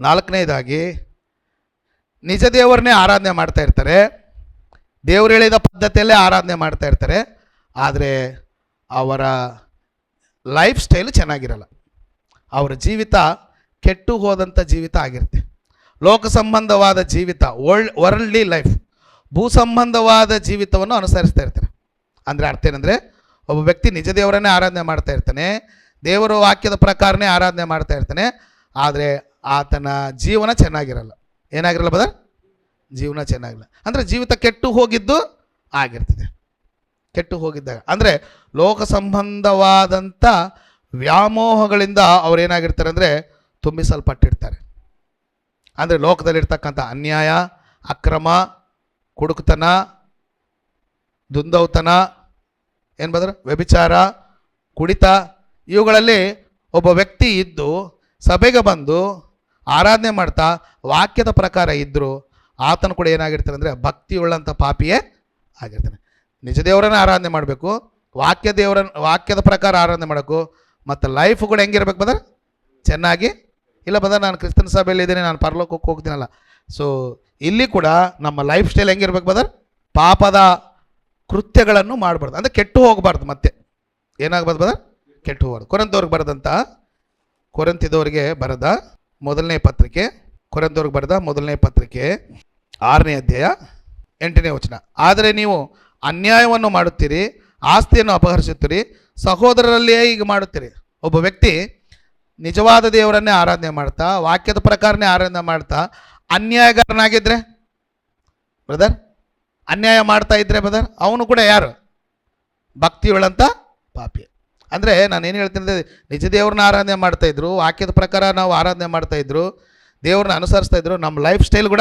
ನಾಲ್ಕನೇದಾಗಿ ನಿಜ ದೇವರನ್ನೇ ಆರಾಧನೆ ಮಾಡ್ತಾ ಇರ್ತಾರೆ. ದೇವರು ಹೇಳಿದ ಪದ್ಧತಿಯಲ್ಲೇ ಆರಾಧನೆ ಮಾಡ್ತಾ ಇರ್ತಾರೆ. ಆದರೆ ಅವರ ಲೈಫ್ ಸ್ಟೈಲ್ ಚೆನ್ನಾಗಿರಲ್ಲ. ಅವರ ಜೀವಿತ ಕೆಟ್ಟು ಹೋದಂಥ ಜೀವಿತ ಆಗಿರುತ್ತೆ. ಲೋಕ ಸಂಬಂಧವಾದ ಜೀವಿತ ವರ್ಲ್ಡ್ ವರ್ಲ್ಡ್ಲಿ ಲೈಫ್ ಭೂ ಸಂಬಂಧವಾದ ಜೀವಿತವನ್ನು ಅನುಸರಿಸ್ತಾ ಇರ್ತಾರೆ. ಅಂದರೆ ಅರ್ಥ ಏನಂದರೆ, ಒಬ್ಬ ವ್ಯಕ್ತಿ ನಿಜ ದೇವರನ್ನೇ ಆರಾಧನೆ ಮಾಡ್ತಾ ಇರ್ತಾನೆ, ದೇವರ ವಾಕ್ಯದ ಪ್ರಕಾರನೇ ಆರಾಧನೆ ಮಾಡ್ತಾ ಇರ್ತಾನೆ, ಆದರೆ ಆತನ ಜೀವನ ಚೆನ್ನಾಗಿರಲ್ಲ. ಏನಾಗಿರಲ್ಲ ಬದರ್ ಜೀವನ ಚೆನ್ನಾಗಿಲ್ಲ. ಅಂದರೆ ಜೀವಿತ ಕೆಟ್ಟು ಹೋಗಿದ್ದು ಆಗಿರ್ತದೆ. ಕೆಟ್ಟು ಹೋಗಿದ್ದಾಗ. ಅಂದರೆ ಲೋಕ ಸಂಬಂಧವಾದಂಥ ವ್ಯಾಮೋಹಗಳಿಂದ ಅವ್ರು ಏನಾಗಿರ್ತಾರೆ ಅಂದರೆ ತುಂಬಿಸಲ್ಪಟ್ಟಿರ್ತಾರೆ. ಅಂದರೆ ಲೋಕದಲ್ಲಿರ್ತಕ್ಕಂಥ ಅನ್ಯಾಯ, ಅಕ್ರಮ, ಕುಡುಕತನ, ದುಂದೌತನ, ಏನು ಬಂದ್ರೆ ವ್ಯಭಿಚಾರ, ಕುಡಿತ, ಇವುಗಳಲ್ಲಿ ಒಬ್ಬ ವ್ಯಕ್ತಿ ಇದ್ದು ಸಭೆಗೆ ಬಂದು ಆರಾಧನೆ ಮಾಡ್ತಾ ವಾಕ್ಯದ ಪ್ರಕಾರ ಇದ್ದರೂ ಆತನು ಕೂಡ ಏನಾಗಿರ್ತಾನೆ ಅಂದರೆ ಭಕ್ತಿ ಉಳ್ಳಂಥ ಪಾಪಿಯೇ ಆಗಿರ್ತಾನೆ. ನಿಜ ದೇವರನ್ನ ಆರಾಧನೆ ಮಾಡಬೇಕು, ವಾಕ್ಯ ದೇವರ, ವಾಕ್ಯದ ಪ್ರಕಾರ ಆರಾಧನೆ ಮಾಡಬೇಕು ಮತ್ತು ಲೈಫ್ ಕೂಡ ಹೆಂಗಿರ್ಬೇಕು ಬಂದರೆ ಚೆನ್ನಾಗಿ? ಇಲ್ಲ ಬಂದರೆ ನಾನು ಕ್ರಿಸ್ತನ ಸಭೆಯಲ್ಲಿ ಇದ್ದೀನಿ, ನಾನು ಪರಲೋಕಕ್ಕೆ ಹೋಗ್ತೀನಲ್ಲ. ಸೊ ಇಲ್ಲಿ ಕೂಡ ನಮ್ಮ ಲೈಫ್ ಸ್ಟೈಲ್ ಹೆಂಗಿರ್ಬೇಕು ಬಂದರೆ ಪಾಪದ ಕೃತ್ಯಗಳನ್ನು ಮಾಡಬಾರ್ದು. ಅಂದರೆ ಕೆಟ್ಟು ಹೋಗಬಾರ್ದು ಮತ್ತೆ. ಏನಾಗಬಾರ್ದು ಬಂದರೆ ಕೆಟ್ಟು ಹೋಗ್ಬಾರ್ದು. ಕೊರಂತವ್ರಿಗೆ ಬರೆದಂಥ ಕೊರಂತಿದವ್ರಿಗೆ ಬರೆದ ಮೊದಲನೇ ಪತ್ರಿಕೆ ಕೊರಂತವ್ರಿಗೆ ಬರೆದ ಮೊದಲನೇ ಪತ್ರಿಕೆ, ಆರನೇ ಅಧ್ಯಾಯ, ಎಂಟನೇ ವಚನ. ಆದರೆ ನೀವು ಅನ್ಯಾಯವನ್ನು ಮಾಡುತ್ತೀರಿ, ಆಸ್ತಿಯನ್ನು ಅಪಹರಿಸುತ್ತೀರಿ, ಸಹೋದರರಲ್ಲಿಯೇ ಈಗ ಮಾಡುತ್ತೀರಿ. ಒಬ್ಬ ವ್ಯಕ್ತಿ ನಿಜವಾದ ದೇವರನ್ನೇ ಆರಾಧನೆ ಮಾಡ್ತಾ, ವಾಕ್ಯದ ಪ್ರಕಾರನೇ ಆರಾಧನೆ ಮಾಡ್ತಾ ಅನ್ಯಾಯಗಾರನಾಗಿದ್ದರೆ ಬ್ರದರ್ ಅನ್ಯಾಯ ಮಾಡ್ತಾ ಇದ್ರೆ ಬ್ರದರ್ ಅವನು ಕೂಡ ಯಾರು? ಭಕ್ತಿಯುಳ್ಳಂಥ ಪಾಪಿ. ಅಂದರೆ ನಾನು ಏನು ಹೇಳ್ತೀನಿ ಅಂದರೆ ನಿಜ ದೇವ್ರನ್ನ ಆರಾಧನೆ ಮಾಡ್ತಾಯಿದ್ರು ವಾಕ್ಯದ ಪ್ರಕಾರ ನಾವು ಆರಾಧನೆ ಮಾಡ್ತಾಯಿದ್ರು ದೇವ್ರನ್ನ ಅನುಸರಿಸ್ತಾ ಇದ್ರು ನಮ್ಮ ಲೈಫ್ ಸ್ಟೈಲ್ ಕೂಡ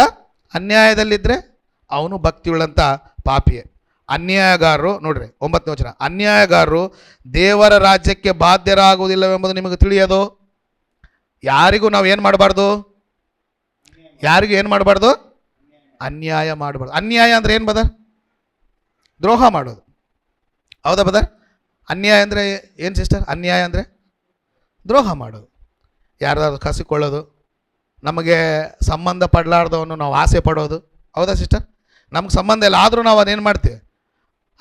ಅನ್ಯಾಯದಲ್ಲಿದ್ದರೆ ಅವನು ಭಕ್ತಿಯುಳ್ಳಂಥ ಪಾಪಿಯೇ. ಅನ್ಯಾಯಗಾರರು, ನೋಡ್ರಿ, ಒಂಬತ್ತನೇ ವಚನ. ಅನ್ಯಾಯಗಾರರು ದೇವರ ರಾಜ್ಯಕ್ಕೆ ಬಾಧ್ಯರಾಗುವುದಿಲ್ಲವೆಂಬುದು ನಿಮಗೆ ತಿಳಿಯೋದು? ಯಾರಿಗೂ ನಾವು ಏನು ಮಾಡಬಾರ್ದು? ಯಾರಿಗೂ ಏನು ಮಾಡಬಾರ್ದು? ಅನ್ಯಾಯ ಮಾಡಬಾರ್ದು. ಅನ್ಯಾಯ ಅಂದ್ರೆ ಏನು ಬದರ್ ದ್ರೋಹ ಮಾಡೋದು. ಹೌದಾ ಬದರ್ ಅನ್ಯಾಯ ಅಂದರೆ ಏನು ಸಿಸ್ಟರ್ ಅನ್ಯಾಯ ಅಂದರೆ ದ್ರೋಹ ಮಾಡೋದು. ಯಾರ್ದಾದ್ರು ಕಸಿಕೊಳ್ಳೋದು, ನಮಗೆ ಸಂಬಂಧ ಪಡಲಾರ್ದವನ್ನು ನಾವು ಆಸೆ ಪಡೋದು. ಹೌದಾ ಸಿಸ್ಟರ್ ನಮ್ಗೆ ಸಂಬಂಧ ಇಲ್ಲ, ಆದರೂ ನಾವು ಅದೇನು ಮಾಡ್ತೀವಿ?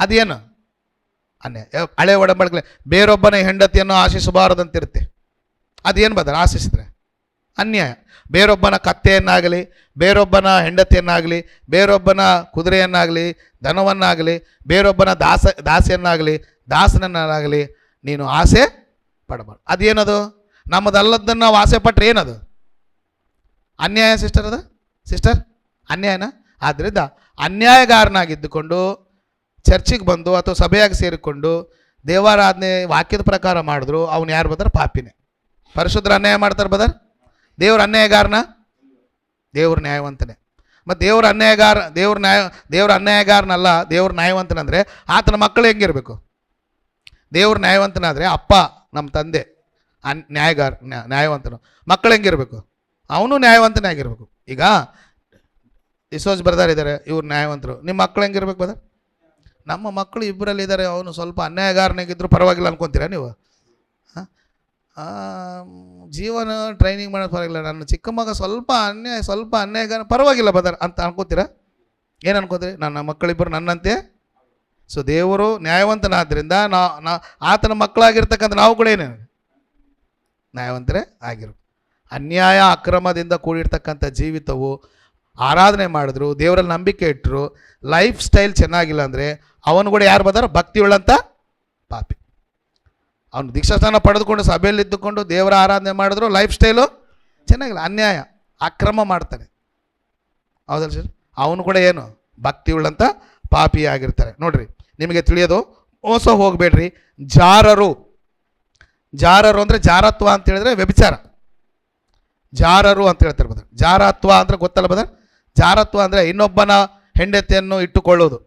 ಅದೇನು? ಅನ್ಯಾಯ. ಹಳೆ ಒಡಂಬಡಿಕೆ. ಬೇರೊಬ್ಬನ ಹೆಂಡತಿಯನ್ನು ಆಶಿಸಬಾರದಂತಿರುತ್ತೆ. ಅದೇನು ಬದಲು? ಆಶಿಸಿದ್ರೆ ಅನ್ಯಾಯ. ಬೇರೊಬ್ಬನ ಕತ್ತೆಯನ್ನಾಗಲಿ, ಬೇರೊಬ್ಬನ ಹೆಂಡತಿಯನ್ನಾಗಲಿ, ಬೇರೊಬ್ಬನ ಕುದುರೆಯನ್ನಾಗಲಿ ದನವನ್ನಾಗಲಿ ಬೇರೊಬ್ಬನ ದಾಸ, ದಾಸಿಯನ್ನಾಗಲಿ ದಾಸನನ್ನಾಗಲಿ ನೀನು ಆಸೆ ಪಡಬಾರ್ದು. ಅದೇನದು? ನಮ್ಮದಲ್ಲದನ್ನು ನಾವು ಆಸೆ ಪಟ್ಟರೆ ಏನದು? ಅನ್ಯಾಯ ಸಿಸ್ಟರ್ ಅದು? ಸಿಸ್ಟರ್ ಅನ್ಯಾಯನ? ಆದ್ದರಿಂದ ಅನ್ಯಾಯಗಾರನಾಗಿದ್ದುಕೊಂಡು ಚರ್ಚಿಗೆ ಬಂದು ಅಥವಾ ಸಭೆಯಾಗಿ ಸೇರಿಕೊಂಡು ದೇವಾರಾಧನೆ ವಾಕ್ಯದ ಪ್ರಕಾರ ಮಾಡಿದ್ರು, ಅವನು ಯಾರು ಬದರ್ ಪಾಪಿನೇ. ಪರಿಶುದ್ಧರು ಅನ್ಯಾಯ ಮಾಡ್ತಾರೆ ಬದರ್ ದೇವ್ರ ಅನ್ಯಾಯಗಾರನ? ದೇವ್ರ ನ್ಯಾಯವಂತನೇ. ಮತ್ತು ದೇವ್ರ ಅನ್ಯಾಯಗಾರ, ದೇವ್ರ ನ್ಯಾಯ, ದೇವ್ರ ಅನ್ಯಾಯಗಾರನಲ್ಲ, ದೇವ್ರ ನ್ಯಾಯವಂತನಂದರೆ ಆತನ ಮಕ್ಕಳು ಹೆಂಗಿರಬೇಕು? ದೇವ್ರ ನ್ಯಾಯವಂತನಾದರೆ ಅಪ್ಪ, ನಮ್ಮ ತಂದೆ, ಅನ್, ನ್ಯಾಯಗಾರ, ನ್ಯಾ- ನ್ಯಾಯವಂತನು. ಮಕ್ಕಳು ಹೆಂಗಿರಬೇಕು? ಅವನು ನ್ಯಾಯವಂತನೇ ಆಗಿರಬೇಕು ಈಗ ಇಸೋಜ್ ಬರ್ದಾರ ಇದ್ದಾರೆ ಇವ್ರು ನ್ಯಾಯವಂತರು. ನಿಮ್ಮ ಮಕ್ಕಳು ಹೆಂಗಿರ್ಬೇಕು ಬದರ್ ನಮ್ಮ ಮಕ್ಕಳು ಇಬ್ಬರಲ್ಲಿ ಇದ್ದಾರೆ ಅವನು ಸ್ವಲ್ಪ ಅನ್ಯಾಯಗಾರನಾಗಿದ್ದರೂ ಪರವಾಗಿಲ್ಲ ಅನ್ಕೊತೀರಾ ನೀವು? ಜೀವನ ಟ್ರೈನಿಂಗ್ ಮಾಡೋದು ಪರವಾಗಿಲ್ಲ. ನನ್ನ ಚಿಕ್ಕ ಮಗ ಸ್ವಲ್ಪ ಅನ್ಯಾಯ, ಸ್ವಲ್ಪ ಅನ್ಯಾಯಗಾರ, ಪರವಾಗಿಲ್ಲ ಬದರ್ ಅಂತ ಅನ್ಕೋತೀರಾ? ಏನು ಅನ್ಕೋತೀರಿ? ನನ್ನ ಮಕ್ಕಳಿಬ್ಬರು ನನ್ನಂತೆ? ಸೊ ದೇವರು ನ್ಯಾಯವಂತನಾದ್ದರಿಂದ ನಾ ನಾ, ಆತನ ಮಕ್ಕಳಾಗಿರ್ತಕ್ಕಂಥ ನಾವು ಕೂಡ ಏನೇನು? ನ್ಯಾಯವಂತರೇ ಆಗಿರು. ಅನ್ಯಾಯ ಅಕ್ರಮದಿಂದ ಕೂಡಿರ್ತಕ್ಕಂಥ ಜೀವಿತವು ಆರಾಧನೆ ಮಾಡಿದ್ರು, ದೇವರಲ್ಲಿ ನಂಬಿಕೆ ಇಟ್ಟರು ಲೈಫ್ ಸ್ಟೈಲ್ ಚೆನ್ನಾಗಿಲ್ಲ ಅಂದರೆ ಅವನು ಕೂಡ ಯಾರು ಬಂದಾರ ಭಕ್ತಿ ಉಳ್ಳಂಥ ಪಾಪಿ. ಅವನು ದೀಕ್ಷಾಸ್ಥಾನ ಪಡೆದುಕೊಂಡು, ಸಭೆಯಲ್ಲಿ ಇದ್ದುಕೊಂಡು ದೇವರ ಆರಾಧನೆ ಮಾಡಿದ್ರು, ಲೈಫ್ ಸ್ಟೈಲು ಚೆನ್ನಾಗಿಲ್ಲ, ಅನ್ಯಾಯ, ಅಕ್ರಮ ಮಾಡ್ತಾನೆ ಹೌದಲ್ಲ ಸರ್? ಅವನು ಕೂಡ ಏನು? ಭಕ್ತಿ ಉಳ್ಳಂಥ ಪಾಪಿ ಆಗಿರ್ತಾರೆ ನೋಡ್ರಿ ನಿಮಗೆ ತಿಳಿಯೋದು ಮೋಸ ಹೋಗಬೇಡ್ರಿ. ಜಾರರು. ಜಾರರು ಅಂದರೆ ಜಾರತ್ವ ಅಂತ ಹೇಳಿದ್ರೆ ವ್ಯಭಿಚಾರ. ಜಾರರು ಅಂತ ಹೇಳ್ತಾರೆ ಬದರ್ ಜಾರತ್ವ ಅಂದರೆ ಗೊತ್ತಲ್ಲ ಬದರ್ ಜಾರತ್ವ ಅಂದರೆ ಇನ್ನೊಬ್ಬನ ಹೆಂಡತಿಯನ್ನು ಇಟ್ಟುಕೊಳ್ಳೋದು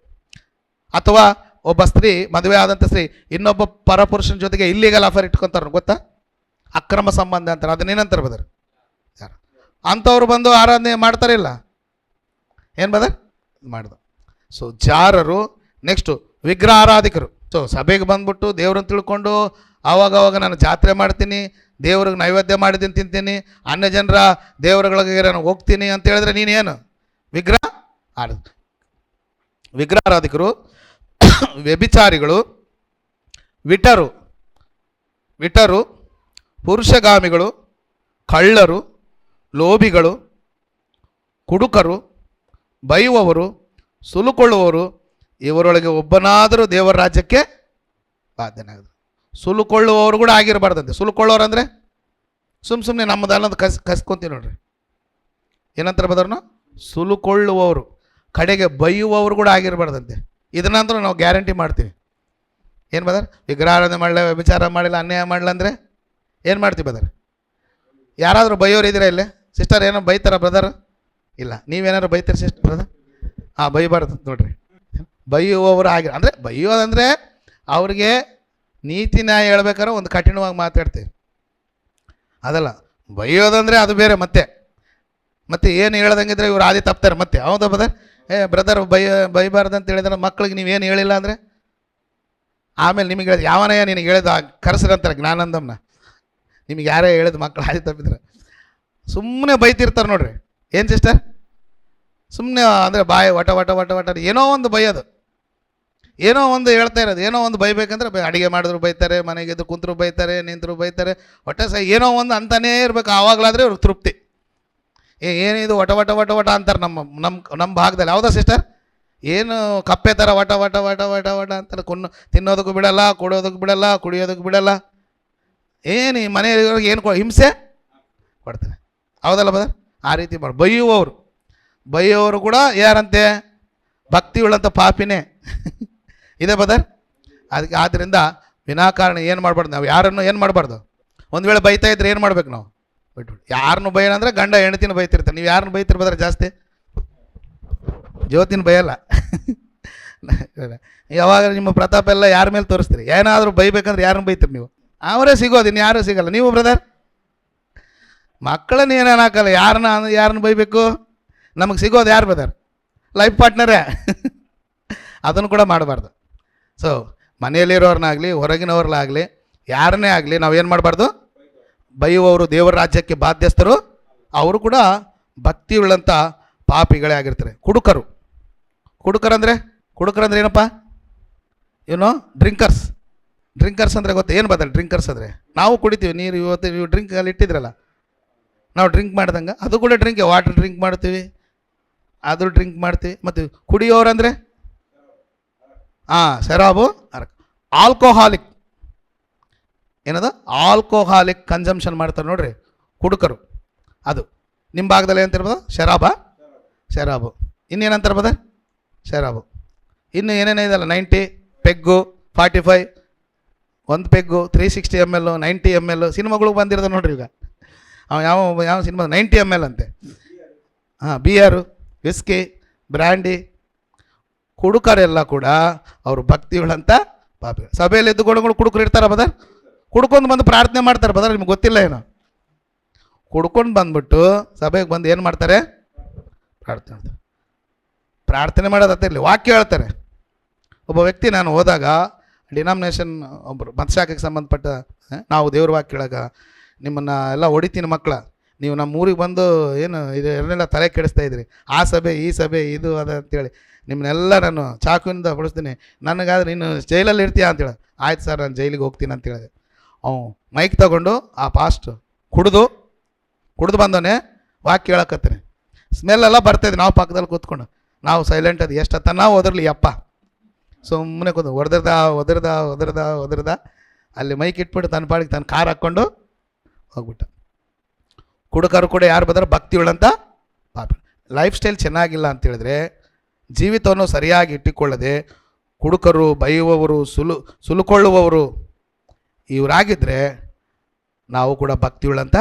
ಅಥವಾ ಒಬ್ಬ ಸ್ತ್ರೀ, ಮದುವೆ ಆದಂಥ ಸ್ತ್ರೀ, ಇನ್ನೊಬ್ಬ ಪರಪುರುಷನ ಜೊತೆಗೆ ಇಲ್ಲಿಗಲ್ ಆಫರ್ ಇಟ್ಕೊತಾರೆ ಗೊತ್ತಾ? ಅಕ್ರಮ ಸಂಬಂಧ ಅಂತಾರೆ. ಅದನ್ನೇನಂತಾರೆ ಬದರ್ ಅಂಥವ್ರು ಬಂದು ಆರಾಧನೆ ಮಾಡ್ತಾರಿಲ್ಲ. ಏನು ಬದರ್ ಮಾಡ್ದು. ಸೊ ಜಾರರು ನೆಕ್ಸ್ಟು ವಿಗ್ರಹ ಆರಾಧಿಕರು ಸೊ ಸಭೆಗೆ ಬಂದ್ಬಿಟ್ಟು ದೇವ್ರನ್ನ ತಿಳ್ಕೊಂಡು ಆವಾಗ ಅವಾಗ ನಾನು ಜಾತ್ರೆ ಮಾಡ್ತೀನಿ, ದೇವ್ರಿಗೆ ನೈವೇದ್ಯ ಮಾಡಿದ್ದೀನಿ, ತಿಂತೀನಿ ಅನ್ಯ ಜನರ ದೇವರುಗಳಿಗೆ ನಾನು ಹೋಗ್ತೀನಿ ಅಂತ ಹೇಳಿದ್ರೆ ನೀನೇನು? ವಿಗ್ರಹ ಆರ ವಿಗ್ರಹಾರಾಧಿಕರು, ವ್ಯಭಿಚಾರಿಗಳು, ವಿಟರು ವಿಟರು, ಪುರುಷಗಾಮಿಗಳು, ಕಳ್ಳರು, ಲೋಭಿಗಳು, ಕುಡುಕರು, ಬೈಯುವವರು, ಸುಲುಕೊಳ್ಳುವವರು ಇವರೊಳಗೆ ಒಬ್ಬನಾದರೂ ದೇವರ ರಾಜ್ಯಕ್ಕೆ ಬಾಧ್ಯನಾಗದು ಸುಲುಕೊಳ್ಳುವವರು ಕೂಡ ಆಗಿರಬಾರ್ದಂತೆ. ಸುಲುಕೊಳ್ಳೋರು ಅಂದರೆ ಸುಮ್ಮ ಸುಮ್ಮನೆ ನಮ್ಮದಲ್ಲೊಂದು ಕಸ್, ಕಸ್ಕೊಂತೀವಿ ನೋಡ್ರಿ. ಏನಂತಾರೆ ಬದರ್ನು? ಸುಲುಕೊಳ್ಳುವವರು ಕಡೆಗೆ ಬೈಯುವವರು ಕೂಡ ಆಗಿರಬಾರ್ದಂತೆ. ಇದನ್ನಂತರೂ ನಾವು ಗ್ಯಾರಂಟಿ ಮಾಡ್ತೀವಿ. ಏನು ಬದರ್? ವಿಗ್ರಹಾರಾಧನೆ ಮಾಡಲ ವಿಚಾರ ಮಾಡಿಲ್ಲ ಅನ್ಯಾಯ ಮಾಡಲ ಅಂದರೆ ಏನು ಮಾಡ್ತೀವಿ ಬದರ್? ಯಾರಾದರೂ ಬೈಯೋರು ಇದ್ದೀರಾ ಇಲ್ಲೇ? ಸಿಸ್ಟರ್ ಏನೋ ಬೈತಾರ ಬ್ರದರ್ ಇಲ್ಲ. ನೀವೇನಾದ್ರು ಬೈತೀರಿ ಸಿಸ್ಟರ್ ಬ್ರದರ್ ಹಾಂ ಬೈಬಾರ್ದು ನೋಡ್ರಿ. ಬೈಯುವವರು ಆಗಿ ಅಂದರೆ ಬೈಯೋದಂದರೆ ಅವ್ರಿಗೆ ನೀತಿ ನ್ಯಾಯ ಹೇಳ್ಬೇಕಾದ್ರೆ ಒಂದು ಕಠಿಣವಾಗಿ ಮಾತಾಡ್ತೀವಿ. ಅದಲ್ಲ, ಬೈಯೋದಂದರೆ ಅದು ಬೇರೆ ಮತ್ತೆ. ಮತ್ತೆ ಏನು ಹೇಳ್ದಂಗಿದ್ರೆ ಇವ್ರು ಆದಿ ತಪ್ತಾರೆ ಮತ್ತೆ. ಹೌದಾ ಬ್ರದರ್ ಏ ಬ್ರದರ್ ಬೈ ಬೈಬಾರ್ದು ಅಂತ ಹೇಳಿದ್ರೆ ಮಕ್ಳಿಗೆ ನೀವೇನು ಹೇಳಿಲ್ಲ ಅಂದರೆ? ಆಮೇಲೆ ನಿಮಗೆ ಹೇಳಿದ, ಯಾವನಯ್ಯ ನಿನಗೆ ಹೇಳಿದ ಕರೆಸ್ರಂತಾರೆ ಜ್ಞಾನಂದಮ್ನ? ನಿಮಗೆ ಯಾರೇ ಹೇಳಿದ ಮಕ್ಕಳು ಆದಿ ತಪ್ಪಿದ್ರೆ. ಸುಮ್ಮನೆ ಬೈತಿರ್ತಾರೆ ನೋಡ್ರಿ. ಏನು ಸಿಸ್ಟರ್ ಸುಮ್ಮನೆ ಅಂದರೆ ಬಾಯಿ ವಟ ವಟ ವಟ ವಟ ಏನೋ ಒಂದು ಬೈಯೋದು. ಏನೋ ಒಂದು ಹೇಳ್ತಾ ಇರೋದು. ಏನೋ ಒಂದು ಬೈಬೇಕಂದ್ರೆ ಅಡುಗೆ ಮಾಡಿದ್ರು ಬೈತಾರೆ, ಮನೆಗೆ ಎದ್ದು ಕುಂತರು ಬೈತಾರೆ, ನಿಂತರು ಬೈತಾರೆ. ಒಟ್ಟೆ ಸಹ ಏನೋ ಒಂದು ಅಂತಾನೇ ಇರಬೇಕು. ಆವಾಗಲಾದರೆ ಇವ್ರಿಗೆ ತೃಪ್ತಿ. ಏ, ಏನಿದು ವಟ ವಟ ವಟ ವಟ ಅಂತಾರೆ ನಮ್ಮ ನಮ್ಮ ನಮ್ಮ ಭಾಗದಲ್ಲಿ. ಹೌದಾ ಸಿಸ್ಟರ್? ಏನು ಕಪ್ಪೆ ಥರ ವಟ ವಟ ವಟ ವಟ ವಟ ಅಂತಾರೆ. ಕುನ್ನು ತಿನ್ನೋದಕ್ಕೂ ಬಿಡಲ್ಲ ಕೊಡೋದಕ್ಕೆ ಬಿಡಲ್ಲ, ಕುಡಿಯೋದಕ್ಕೆ ಬಿಡಲ್ಲ. ಏನು ಈ ಮನೆಯವ್ರಿಗೆ ಏನು ಕೊ ಹಿಂಸೆ? ಕೊಡ್ತಾರೆ ಹೌದಲ್ಲ ಬದರ್ ಆ ರೀತಿ ಮಾಡಿ. ಬೈಯುವವರು. ಬೈಯೋರು ಕೂಡ ಯಾರಂತೆ? ಭಕ್ತಿ ಉಳ್ಳಂಥ ಪಾಪಿನೇ. ಇದೆ ಬದರ್ ಅದಕ್ಕೆ ಆದ್ದರಿಂದ ವಿನಾಕಾರಣ ಏನು ಮಾಡಬಾರ್ದು? ನಾವು ಯಾರನ್ನು ಏನು ಮಾಡಬಾರ್ದು? ಒಂದು ವೇಳೆ ಬೈತಾ ಇದ್ರೆ ಏನು ಮಾಡ್ಬೇಕು ನಾವು? ಬಿಟ್ಬಿಟ್ಟು ಯಾರನ್ನು ಬೈಯೋಣ ಅಂದರೆ ಗಂಡ ಹೆಂಡತಿನ ಬೈತಿರ್ತಾರೆ. ನೀವು ಯಾರನ್ನು ಬೈತಿರ್ ಬದ್ರೆ ಜಾಸ್ತಿ? ಜ್ಯೋತಿನ ಬೈಯಲ್ಲ. ಯಾವಾಗ ನಿಮ್ಮ ಪ್ರತಾಪ ಎಲ್ಲ ಯಾರ ಮೇಲೆ ತೋರಿಸ್ತೀರಿ? ಏನಾದರೂ ಬೈಬೇಕಂದ್ರೆ ಯಾರನ್ನು ಬೈತೀರಿ ನೀವು? ಅವರೇ ಸಿಗೋದು, ಇನ್ನು ಯಾರೂ ಸಿಗಲ್ಲ. ನೀವು ಬ್ರದರ್ ಮಕ್ಕಳನ್ನ ಏನೇನು ಹಾಕಲ್ಲ? ಯಾರನ್ನ ಯಾರನ್ನು ಬೈಬೇಕು? ನಮಗೆ ಸಿಗೋದು ಯಾರು ಬ್ರದರ್ ಲೈಫ್ ಪಾರ್ಟ್ನರೇ ಅದನ್ನು ಕೂಡ ಮಾಡಬಾರ್ದು. ಸೊ ಮನೆಯಲ್ಲಿರೋರ್ನಾಗಲಿ ಹೊರಗಿನವ್ರನ್ನಾಗಲಿ ಯಾರನ್ನೇ ಆಗಲಿ ನಾವೇನು ಮಾಡಬಾರ್ದು? ಬೈಯುವವರು ದೇವರ ರಾಜ್ಯಕ್ಕೆ ಬಾಧ್ಯಸ್ಥರು. ಅವರು ಕೂಡ ಭಕ್ತಿ ಉಳ್ಳಂಥ ಪಾಪಿಗಳೇ ಆಗಿರ್ತಾರೆ. ಕುಡುಕರು. ಕುಡುಕರಂದರೆ ಕುಡುಕರಂದ್ರೆ ಏನಪ್ಪ? ಏನು ಡ್ರಿಂಕರ್ಸ್ ಡ್ರಿಂಕರ್ಸ್ ಅಂದರೆ ಗೊತ್ತಾ? ಏನು ಬದಲು ಡ್ರಿಂಕರ್ಸ್ ಅಂದರೆ? ನಾವು ಕುಡಿತೀವಿ, ನೀರು ಇವತ್ತು ನೀವು ಡ್ರಿಂಕ್ ಅಲ್ಲಿ ಇಟ್ಟಿದ್ರಲ್ಲ. ನಾವು ಡ್ರಿಂಕ್ ಮಾಡ್ದಂಗೆ, ಅದು ಕೂಡ ಡ್ರಿಂಕ್ ವಾಟರ್ ಡ್ರಿಂಕ್ ಮಾಡ್ತೀವಿ. ಅದು ಡ್ರಿಂಕ್ ಮಾಡ್ತೀವಿ. ಮತ್ತು ಕುಡಿಯೋರಂದರೆ ಶರಾಬು ಆಲ್ಕೋಹಾಲಿಕ್. ಏನದ? ಆಲ್ಕೋಹಾಲಿಕ್ ಕನ್ಸಂಪ್ಷನ್ ಮಾಡ್ತಾರೆ ನೋಡ್ರಿ ಕುಡುಕರು. ಅದು. ನಿಮ್ಮ ಭಾಗದಲ್ಲಿ ಏನಂತಿರ್ಬೋದು? ಶರಾಬ. ಶರಾಬು. ಇನ್ನೇನಂತಾರೆ ಶರಾಬು. ಇನ್ನು ಏನೇನೋ ಇದೆಲ್ಲ ನೈಂಟಿ, ಪೆಗ್ಗು, ಫಾರ್ಟಿ ಫೈವ್, ಒಂದು peg, three sixty M L, ninety M L ಸಿನಿಮಾಗಳು ಬಂದಿರೋದು ನೋಡ್ರಿ ಈಗ. ಅವ ಯಾವ ಯಾವ ಸಿನಿಮಾ? ನೈಂಟಿ ಎಂ ಎಲ್ ಅಂತೆ. ಹಾಂ, ಬಿಯರು, ವಿಸ್ಕಿ, ಬ್ರ್ಯಾಂಡಿ ಕುಡುಕರೆಲ್ಲ ಕೂಡ ಅವರು ಭಕ್ತಿಗಳಂತ ಪಾಪಿ. ಸಭೆಯಲ್ಲಿ ಎದ್ದುಕೊಂಡು ಕುಡುಕರು ಇರ್ತಾರ ಬದರ್ ಕುಡ್ಕೊಂಡು ಬಂದು ಪ್ರಾರ್ಥನೆ ಮಾಡ್ತಾರೆ ಬದರ್ ನಿಮ್ಗೆ ಗೊತ್ತಿಲ್ಲ ಏನು. ಕುಡ್ಕೊಂಡು ಬಂದ್ಬಿಟ್ಟು ಸಭೆಗೆ ಬಂದು ಏನು ಮಾಡ್ತಾರೆ? ಪ್ರಾರ್ಥನೆ ಮಾಡ್ತಾರೆ. ಪ್ರಾರ್ಥನೆ ಮಾಡೋದು ಇರಲಿ, ವಾಕ್ಯ ಹೇಳ್ತಾರೆ. ಒಬ್ಬ ವ್ಯಕ್ತಿ ನಾನು ಹೋದಾಗ ಡಿನಾಮಿನೇಷನ್ ಒಬ್ಬರು ಮತಶಾಖೆಗೆ ಸಂಬಂಧಪಟ್ಟ ನಾವು ದೇವ್ರ ವಾಕ್ಯ ಕೇಳಾಗ ನಿಮ್ಮನ್ನು ಎಲ್ಲ ಹೊಡಿತೀನಿ ಮಕ್ಕಳ, ನೀವು ನಮ್ಮ ಊರಿಗೆ ಬಂದು ಏನು ಇದು ಎರಡನ್ನೆಲ್ಲ ತಲೆ ಕೆಡಿಸ್ತಾ ಇದ್ರಿ, ಆ ಸಭೆ, ಈ ಸಭೆ, ಇದು ಅದ ಅಂತೇಳಿ. ನಿಮ್ಮನ್ನೆಲ್ಲ ನಾನು ಚಾಕುವಿಂದ ಹೊಡಿಸ್ತೀನಿ ನನಗಾದ್ರೆ ನೀನು ಜೈಲಲ್ಲಿ ಇರ್ತೀಯ ಅಂತೇಳಿ. ಆಯ್ತು ಸರ್, ನಾನು ಜೈಲಿಗೆ ಹೋಗ್ತೀನಿ ಅಂತ ಹೇಳಿದೆ. ಅವನು ಮೈಕ್ ತಗೊಂಡು ಆ ಪಾಸ್ಟ್ ಕುಡಿದು ಕುಡಿದು ಬಂದವನೇ ವಾಕ್ ಹೇಳಕತ್ತೀನಿ ಸ್ಮೆಲ್ ಎಲ್ಲ ಬರ್ತಾಯಿದೆ ನಾವು ಪಕ್ಕದಲ್ಲಿ ಕೂತ್ಕೊಂಡು. ನಾವು ಸೈಲೆಂಟ್ ಅದು ಎಷ್ಟತ್ತ ನಾವು ಒದರ್ಲಿ ಅಪ್ಪ ಸುಮ್ಮನೆ ಕೂತು, ಒದರ್ದ ಒದರ್ದ ಒದರ್ದ ಒದರ್ದ. ಅಲ್ಲಿ ಮೈಕ್ ಇಟ್ಬಿಟ್ಟು ತನ್ನ ಪಾಡಿಗೆ ತನ್ನ ಕಾರ್ ಹಾಕ್ಕೊಂಡು ಹೋಗ್ಬಿಟ್ಟ. ಕುಡುಕರು ಕೂಡ ಯಾರು ಬಂದ್ರೆ ಭಕ್ತಿ ಉಳ್ಳಂತ ಪಾಪ. ಲೈಫ್ ಸ್ಟೈಲ್ ಚೆನ್ನಾಗಿಲ್ಲ ಅಂತ ಹೇಳಿದ್ರೆ ಜೀವಿತವನ್ನು ಸರಿಯಾಗಿ ಇಟ್ಟುಕೊಳ್ಳದೆ ಕುಡುಕರು, ಬೈಯುವವರು, ಸುಲು, ಸುಲುಕೊಳ್ಳುವವರು ಇವರಾಗಿದ್ದರೆ ನಾವು ಕೂಡ ಭಕ್ತಿಯುಳ್ಳಂಥ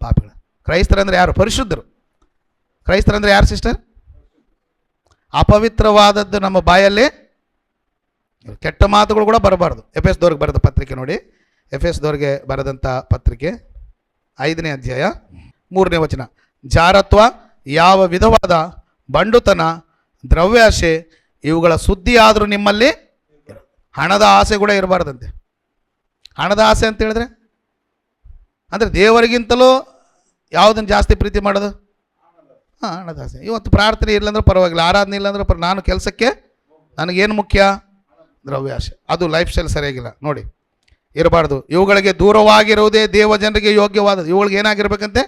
ಪಾಪಿಗಳು. ಕ್ರೈಸ್ತರಂದರೆ ಯಾರು? ಪರಿಶುದ್ಧರು. ಕ್ರೈಸ್ತರಂದರೆ ಯಾರು ಸಿಸ್ಟರ್? ಅಪವಿತ್ರವಾದದ್ದು ನಮ್ಮ ಬಾಯಲ್ಲಿ ಕೆಟ್ಟ ಮಾತುಗಳು ಕೂಡ ಬರಬಾರ್ದು. ಎಫ್ ಎಸ್ ದವ್ರಿಗೆ ಬರೆದ ಪತ್ರಿಕೆ ನೋಡಿ. ಎಫ್ ಎಸ್ ದವ್ರಿಗೆ ಬರೆದಂಥ ಪತ್ರಿಕೆ ಐದನೇ ಅಧ್ಯಾಯ ಮೂರನೇ ವಚನ. ಜಾರತ್ವ ಯಾವ ವಿಧವಾದ ಬಂಡುತನ ದ್ರವ್ಯಾಶೆ ಇವುಗಳ ಸುದ್ದಿ ಆದರೂ ನಿಮ್ಮಲ್ಲಿ ಹಣದ ಆಸೆ ಕೂಡ ಇರಬಾರ್ದಂತೆ. ಹಣದ ಆಸೆ ಅಂತ ಹೇಳಿದ್ರೆ? ಅಂದರೆ ದೇವರಿಗಿಂತಲೂ ಯಾವುದನ್ನು ಜಾಸ್ತಿ ಪ್ರೀತಿ ಮಾಡೋದು? ಹಾಂ, ಹಣದ ಆಸೆ. ಇವತ್ತು ಪ್ರಾರ್ಥನೆ ಇಲ್ಲಂದ್ರೆ ಪರವಾಗಿಲ್ಲ. ಆರಾಧನೆ ಇಲ್ಲಾಂದ್ರೆ ಪರ, ನಾನು ಕೆಲಸಕ್ಕೆ ನನಗೇನು ಮುಖ್ಯ? ದ್ರವ್ಯಾಶೆ. ಅದು ಲೈಫ್ ಸ್ಟೈಲ್ ಸರಿಯಾಗಿಲ್ಲ. ನೋಡಿ, ಇರಬಾರ್ದು. ಇವುಗಳಿಗೆ ದೂರವಾಗಿರುವುದೇ ದೇವ ಜನರಿಗೆ ಯೋಗ್ಯವಾದದ್ದು. ಇವುಗಳಿಗೆ ಏನಾಗಿರ್ಬೇಕಂತೆ?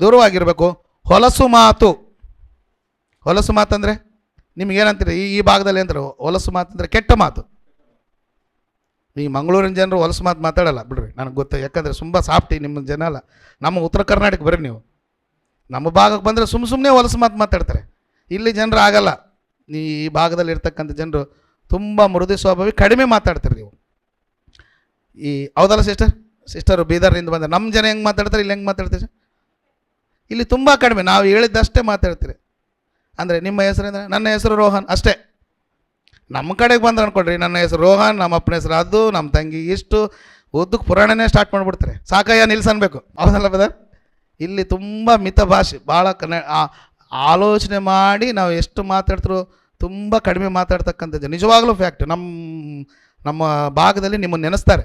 ದೂರವಾಗಿರಬೇಕು. ಹೊಲಸು ಮಾತು. ಹೊಲಸು ಮಾತಂದರೆ? ನಿಮ್ಗೇನಂತೀರಿ? ಈ ಈ ಭಾಗದಲ್ಲಿ ಅಂದ್ರೆ ಹೊಲಸು ಮಾತಂದರೆ ಕೆಟ್ಟ ಮಾತು. ಈ ಮಂಗಳೂರಿನ ಜನರು ಹೊಲಸು ಮಾತು ಮಾತಾಡಲ್ಲ, ಬಿಡ್ರಿ. ನನಗೆ ಗೊತ್ತು, ಯಾಕಂದರೆ ತುಂಬ ಸಾಫ್ಟಿ ನಿಮ್ಮ ಜನ ಅಲ್ಲ. ನಮ್ಮ ಉತ್ತರ ಕರ್ನಾಟಕ ಬರ್ರಿ ನೀವು. ನಮ್ಮ ಭಾಗಕ್ಕೆ ಬಂದರೆ ಸುಮ್ಮ ಸುಮ್ಮನೆ ಹೊಲಸು ಮಾತು ಮಾತಾಡ್ತಾರೆ. ಇಲ್ಲಿ ಜನರು ಆಗಲ್ಲ. ನೀ ಈ ಭಾಗದಲ್ಲಿ ಇರ್ತಕ್ಕಂಥ ಜನರು ತುಂಬ ಮೃದು ಸ್ವಭಾವಿ, ಕಡಿಮೆ ಮಾತಾಡ್ತಾರೆ ನೀವು. ಈ ಹೌದಲ್ಲ ಸಿಸ್ಟರ್? ಸಿಸ್ಟರು, ಬೀದರ್ನಿಂದ ಬಂದ ನಮ್ಮ ಜನ ಹೆಂಗೆ ಮಾತಾಡ್ತಾರೆ, ಇಲ್ಲಿ ಹೆಂಗೆ ಮಾತಾಡ್ತೀರಿ? ಇಲ್ಲಿ ತುಂಬ ಕಡಿಮೆ. ನಾವು ಹೇಳಿದ್ದಷ್ಟೇ ಮಾತಾಡ್ತೀರಿ. ಅಂದರೆ ನಿಮ್ಮ ಹೆಸರೇಂದ್ರೆ ನನ್ನ ಹೆಸರು ರೋಹನ್ ಅಷ್ಟೇ. ನಮ್ಮ ಕಡೆಗೆ ಬಂದ್ರೆ ಅನ್ಕೊಡ್ರಿ ನನ್ನ ಹೆಸರು ರೋಹನ್, ನಮ್ಮ ಅಪ್ಪನ ಹೆಸರು ಅದು ನಮ್ಮ ತಂಗಿ ಇಷ್ಟು ಓದಕ್ಕೆ ಪುರಾಣನೇ ಸ್ಟಾರ್ಟ್ ಮಾಡಿಬಿಡ್ತಾರೆ. ಸಾಕಯ್ಯ ನಿಲ್ಸನ್ಬೇಕು ಹೌದಲ್ಲ ಬದರ್ ಇಲ್ಲಿ ತುಂಬ ಮಿತ ಭಾಷೆ ಭಾಳ ಕನ್ನ ಆಲೋಚನೆ ಮಾಡಿ ನಾವು ಎಷ್ಟು ಮಾತಾಡ್ತಿರೋ ತುಂಬ ಕಡಿಮೆ ಮಾತಾಡ್ತಕ್ಕಂಥದ್ದು. ನಿಜವಾಗ್ಲೂ ಫ್ಯಾಕ್ಟ್ ನಮ್ಮ ನಮ್ಮ ಭಾಗದಲ್ಲಿ ನಿಮ್ಮನ್ನು ನೆನೆಸ್ತಾರೆ.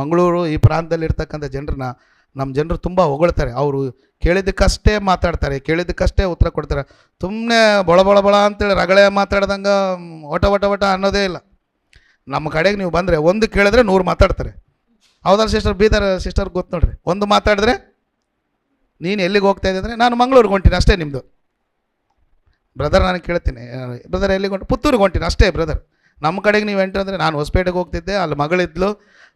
ಮಂಗಳೂರು ಈ ಪ್ರಾಂತದಲ್ಲಿ ಇರ್ತಕ್ಕಂಥ ಜನರನ್ನ ನಮ್ಮ ಜನರು ತುಂಬ ಹೊಗಳ್ತಾರೆ. ಅವರು ಕೇಳಿದ್ದಕ್ಕಷ್ಟೇ ಮಾತಾಡ್ತಾರೆ, ಕೇಳಿದ್ದಕ್ಕಷ್ಟೇ ಉತ್ತರ ಕೊಡ್ತಾರೆ. ಸುಮ್ಮನೆ ಬೊಳ ಬಳ ಬೊಳ ಅಂತೇಳಿ ರಗಳೆ ಮಾತಾಡ್ದಂಗೆ ಒಟ ಒಟ ಒಟ ಅನ್ನೋದೇ ಇಲ್ಲ. ನಮ್ಮ ಕಡೆಗೆ ನೀವು ಬಂದರೆ ಒಂದು ಕೇಳಿದ್ರೆ ನೂರು ಮಾತಾಡ್ತಾರೆ. ಹೌದಲ್ಲ ಸಿಸ್ಟರ್? ಬೀದರ್ ಸಿಸ್ಟರ್ ಗೊತ್ತು ನೋಡ್ರಿ. ಒಂದು ಮಾತಾಡಿದ್ರೆ ನೀನು ಎಲ್ಲಿಗೆ ಹೋಗ್ತಾ ಇದ್ದೀನಿ ಅಂದರೆ ನಾನು ಮಂಗಳೂರಿಗೆ ಹೊಂಟೀನಿ ಅಷ್ಟೇ ನಿಮ್ಮದು ಬ್ರದರ್ ನಾನು ಕೇಳ್ತೀನಿ. ಬ್ರದರ್ ಎಲ್ಲಿಗೆ ಹೊಂಟು, ಪುತ್ತೂರಿಗೆ ಹೊಂಟೀನಿ ಅಷ್ಟೇ ಬ್ರದರ್. ನಮ್ಮ ಕಡೆಗೆ ನೀವು ಎಂಟ್ರಿ ಅಂದರೆ ನಾನು ಹೊಸಪೇಟೆಗೆ ಹೋಗ್ತಿದ್ದೆ, ಅಲ್ಲಿ ಮಗಳಿದ್ಲು,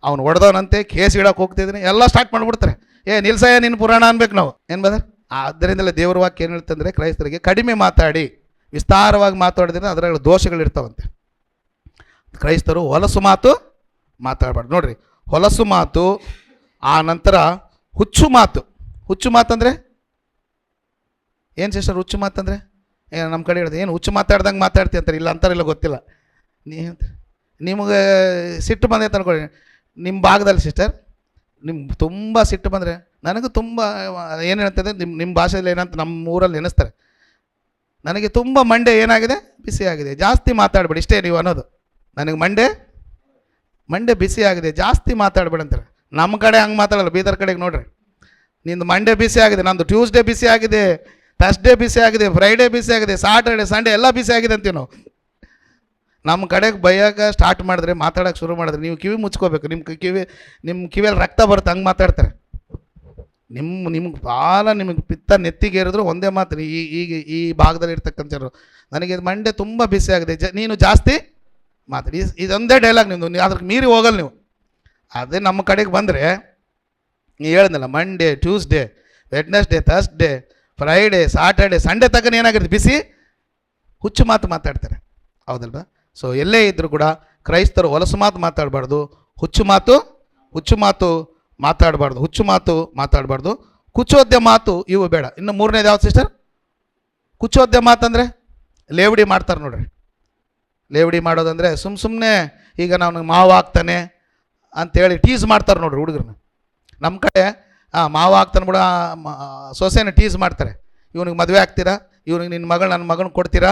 ಅವ್ನು ಹೊಡೆದವನಂತೆ, ಕೇಸ್ ಇಡಕ್ಕೆ ಹೋಗ್ತಿದ್ದೀನಿ, ಎಲ್ಲ ಸ್ಟಾರ್ಟ್ ಮಾಡಿಬಿಡ್ತಾರೆ. ಏ, ನಿಲ್ಸಯ್ಯ, ನಿನ್ನ ಪುರಾಣ ಅನ್ಬೇಕು ನಾವು. ಏನು ಬದರ್ ಆದ್ದರಿಂದಲೇ ದೇವರ ವಾಕ್ಯ ಏನು ಹೇಳ್ತಂದ್ರೆ, ಕ್ರೈಸ್ತರಿಗೆ ಕಡಿಮೆ ಮಾತಾಡಿ, ವಿಸ್ತಾರವಾಗಿ ಮಾತಾಡಿದ್ರೆ ಅದರಲ್ಲಿ ದೋಷಗಳಿರ್ತಾವಂತೆ ಕ್ರೈಸ್ತರು ಹೊಲಸು ಮಾತು ಮಾತಾಡಬಾರ್ದು. ನೋಡ್ರಿ, ಹೊಲಸು ಮಾತು, ಆ ನಂತರ ಹುಚ್ಚು ಮಾತು. ಹುಚ್ಚು ಮಾತಂದರೆ? ಏನು ಸಿಸ್ಟರ್ ಹುಚ್ಚು ಮಾತಂದರೆ? ಏನು ನಮ್ಮ ಕಡೆ ಹೇಳಿದೆ, ಏನು ಹುಚ್ಚು ಮಾತಾಡ್ದಂಗೆ ಮಾತಾಡ್ತೀವಿ ಅಂತಾರೆ, ಇಲ್ಲ ಅಂತಾರಿಲ್ಲ ಗೊತ್ತಿಲ್ಲ. ನೀ ನಿಮಗೆ ಸಿಟ್ಟು ಬಂದೈತೆ ಅನ್ಕೊಳ್ಳಿ ನಿಮ್ಮ ಭಾಗದಲ್ಲಿ ಸಿಸ್ಟರ್ ನಿಮ್ಮ ತುಂಬ ಸಿಟ್ಟು ಬಂದರೆ ನನಗೂ ತುಂಬ, ಏನು ಹೇಳ್ತದೆ ನಿಮ್ಮ ನಿಮ್ಮ ಭಾಷೆಯಲ್ಲಿ ಏನಂತ ನಮ್ಮ ಊರಲ್ಲಿ ನೆನೆಸ್ತಾರೆ ನನಗೆ ತುಂಬ ಮಂಡೆ ಏನಾಗಿದೆ? ಬಿಸಿ ಆಗಿದೆ. ಜಾಸ್ತಿ ಮಾತಾಡಬೇಡಿ, ಇಷ್ಟೇ ನೀವು ಅನ್ನೋದು. ನನಗೆ ಮಂಡೆ ಮಂಡೆ ಬಿಸಿ ಆಗಿದೆ. ಜಾಸ್ತಿ ಮಾತಾಡಬೇಡ ಅಂತಾರೆ. ನಮ್ಮ ಕಡೆ ಹಂಗೆ ಮಾತಾಡಲ್ಲ, ಬೀದರ್ ಕಡೆಗೆ ನೋಡ್ರಿ. ನಿಂದು ಮಂಡೇ ಬಿಸಿ ಆಗಿದೆ, ನಂದು ಟ್ಯೂಸ್ಡೇ ಬಿಸಿ ಆಗಿದೆ, ಥರ್ಸ್ಡೇ ಬಿಸಿ ಆಗಿದೆ, ಫ್ರೈಡೇ ಬಿಸಿ ಆಗಿದೆ ಸಾಟರ್ಡೆ ಸಂಡೇ ಎಲ್ಲ ಬಿಸಿ ಆಗಿದೆ ಅಂತೀವಿ ನಾವು. ನಮ್ಮ ಕಡೆಗೆ ಬೈಯಾಗ ಸ್ಟಾರ್ಟ್ ಮಾಡಿದ್ರೆ, ಮಾತಾಡೋಕೆ ಶುರು ಮಾಡಿದ್ರೆ ನೀವು ಕಿವಿ ಮುಚ್ಕೋಬೇಕು. ನಿಮ್ಮ ಕಿವಿ ನಿಮ್ಮ ಕಿವಿಯಲ್ಲಿ ರಕ್ತ ಬರುತ್ತೆ, ಹಂಗೆ ಮಾತಾಡ್ತಾರೆ. ನಿಮ್ಮ ನಿಮ್ಗೆ ಭಾಳ ನಿಮಗೆ ಪಿತ್ತ ನೆತ್ತಿಗೆ ಏರಿದ್ರು ಒಂದೇ ಮಾತು, ಈ ಈಗ ಈ ಭಾಗದಲ್ಲಿ ಇರ್ತಕ್ಕಂಥವ್ರು ನನಗೆ ಮಂಡೆ ತುಂಬ ಬಿಸಿ ಆಗಿದೆ. ಜ, ನೀನು ಜಾಸ್ತಿ ಮಾತಾಡಿ ಇದೊಂದೇ ಡೈಲಾಗ್ ನಿಮ್ಮದು ನೀವು ಅದ್ರಿಗೆ ಮೀರಿ ಹೋಗಲ್ಲ ನೀವು. ಅದೇ ನಮ್ಮ ಕಡೆಗೆ ಬಂದರೆ ನೀವು ಹೇಳಿದ್ನಲ್ಲ Monday Tuesday Wednesday Thursday Friday Saturday Sunday ತನಕ ಏನಾಗಿರುತ್ತೆ? ಬಿಸಿ ಹುಚ್ಚು ಮಾತು ಮಾತಾಡ್ತಾರೆ. ಹೌದಲ್ವಾ? ಸೊ ಎಲ್ಲೇ ಇದ್ದರೂ ಕೂಡ ಕ್ರೈಸ್ತರು ಹೊಲಸು ಮಾತು ಮಾತಾಡಬಾರ್ದು, ಹುಚ್ಚು ಮಾತು ಹುಚ್ಚು ಮಾತು ಮಾತಾಡಬಾರ್ದು, ಹುಚ್ಚು ಮಾತು ಮಾತಾಡಬಾರ್ದು. ಕುಚೋದ್ಯ ಮಾತು ಇವು ಬೇಡ. ಇನ್ನು ಮೂರನೇದು ಯಾವ್ದು ಸಿಸ್ಟರ್ ಕುಚೋದ್ಯ ಮಾತಂದರೆ ಲೇವಡಿ ಮಾಡ್ತಾರೆ ನೋಡ್ರಿ. ಲೇವಡಿ ಮಾಡೋದಂದರೆ ಸುಮ್ಮ ಸುಮ್ಮನೆ ಈಗ ನಾವು ಮಾವು ಹಾಕ್ತಾನೆ ಅಂತೇಳಿ ಟೀಸ್ ಮಾಡ್ತಾರೆ ನೋಡ್ರಿ ಹುಡುಗರನ್ನ. ನಮ್ಮ ಕಡೆ ಹಾಂ ಮಾವ ಆಗ್ತಾನೆ ಕೂಡ ಸೊಸೆನ ಟೀಸ್ ಮಾಡ್ತಾರೆ. ಇವನಿಗೆ ಮದುವೆ ಆಗ್ತೀರಾ? ಇವನಿಗೆ ನಿನ್ನ ಮಗಳು ನನ್ನ ಮಗನ ಕೊಡ್ತೀರಾ?